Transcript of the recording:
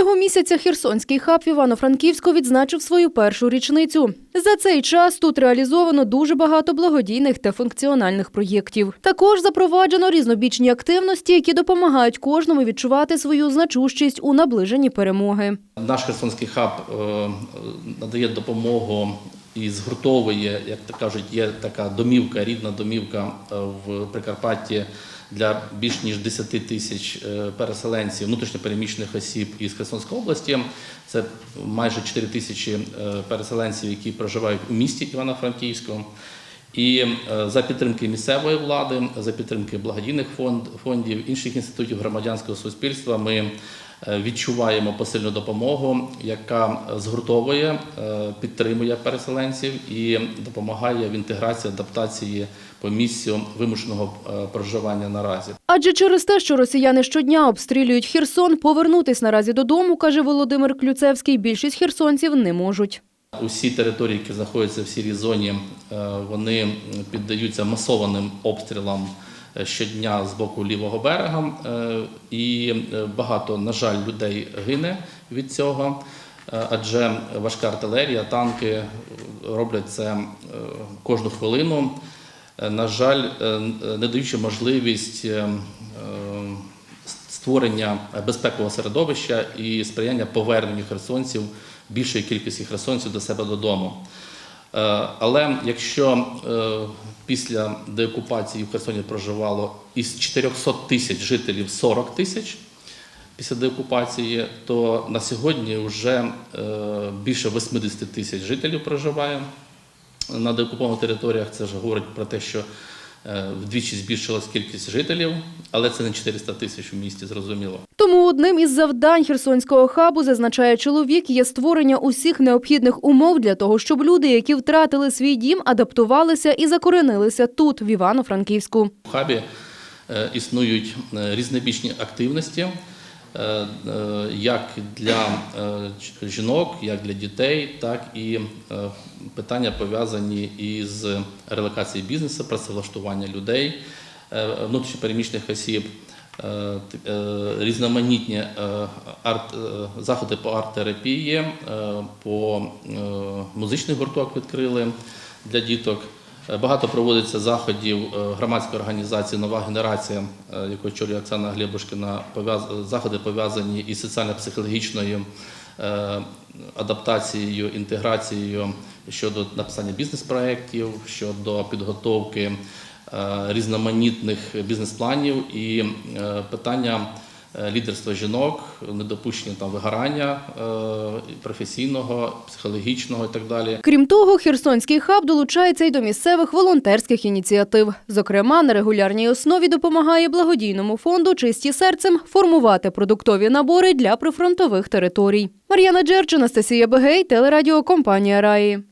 Цього місяця Херсонський хаб Івано-Франківську відзначив свою першу річницю. За цей час тут реалізовано дуже багато благодійних та функціональних проєктів. Також запроваджено різнобічні активності, які допомагають кожному відчувати свою значущість у наближенні перемоги. Наш Херсонський хаб е, надає допомогу і згуртовує, як то кажуть, є така домівка, рідна домівка е, в Прикарпатті для більш ніж 10 тисяч е, переселенців, внутрішньопереміщених осіб із Херсонської області. Це майже 4 тисячі е, переселенців, які проживають у місті Івано-Франківську. І за підтримки місцевої влади, за підтримки благодійних фонд, фондів, інших інститутів громадянського суспільства, ми відчуваємо посильну допомогу, яка згуртовує, е, підтримує переселенців і допомагає в інтеграції, адаптації по місцю вимушеного е, проживання наразі. Адже через те, що росіяни щодня обстрілюють Херсон, повернутись наразі додому, каже Володимир Клюцевський, більшість херсонців не можуть. Усі території, які знаходяться в сірій зоні, е, вони піддаються масованим обстрілам е, щодня з боку лівого берега, Е, і е, багато, на жаль, людей гине від цього. е, Адже важка артилерія, танки е, роблять це е, кожну хвилину. Е, На жаль, е, не даючи можливість е, е, створення безпекового середовища і сприяння поверненню херсонців, більшої кількості херсонців до себе додому. Е, Але якщо е, після деокупації в Херсоні проживало із 400 тисяч жителів 40 тисяч після деокупації, то на сьогодні вже е, більше 80 тисяч жителів проживає на деокупованих територіях. Це ж говорить про те, що вдвічі збільшилась кількість жителів, але це не 400 тисяч у місті, зрозуміло. Тому одним із завдань Херсонського хабу, зазначає чоловік, є створення усіх необхідних умов для того, щоб люди, які втратили свій дім, адаптувалися і закоренилися тут, в Івано-Франківську. В хабі е, існують е, різнобічні активності, е, як для жінок, як для дітей, так і питання пов'язані із релокацією бізнесу, працевлаштування людей, внутрішньопереміщених осіб. Е, Різноманітні е, арт, е, заходи по арт-терапії, по музичний гурток відкрили для діток. Багато проводиться заходів громадської організації Нова генерація, яку очолює Оксана Глебушкіна, заходи пов'язані із соціально-психологічною адаптацією, інтеграцією щодо написання бізнес-проєктів, щодо підготовки різноманітних бізнес-планів і е, питання е, лідерства жінок, недопущення там вигорання е, професійного, психологічного і так далі. Крім того, Херсонський хаб долучається й до місцевих волонтерських ініціатив. Зокрема, на регулярній основі допомагає благодійному фонду Чисті серцем формувати продуктові набори для прифронтових територій. Мар'яна Джерч, Анастасія Бегей, телерадіокомпанія Раї.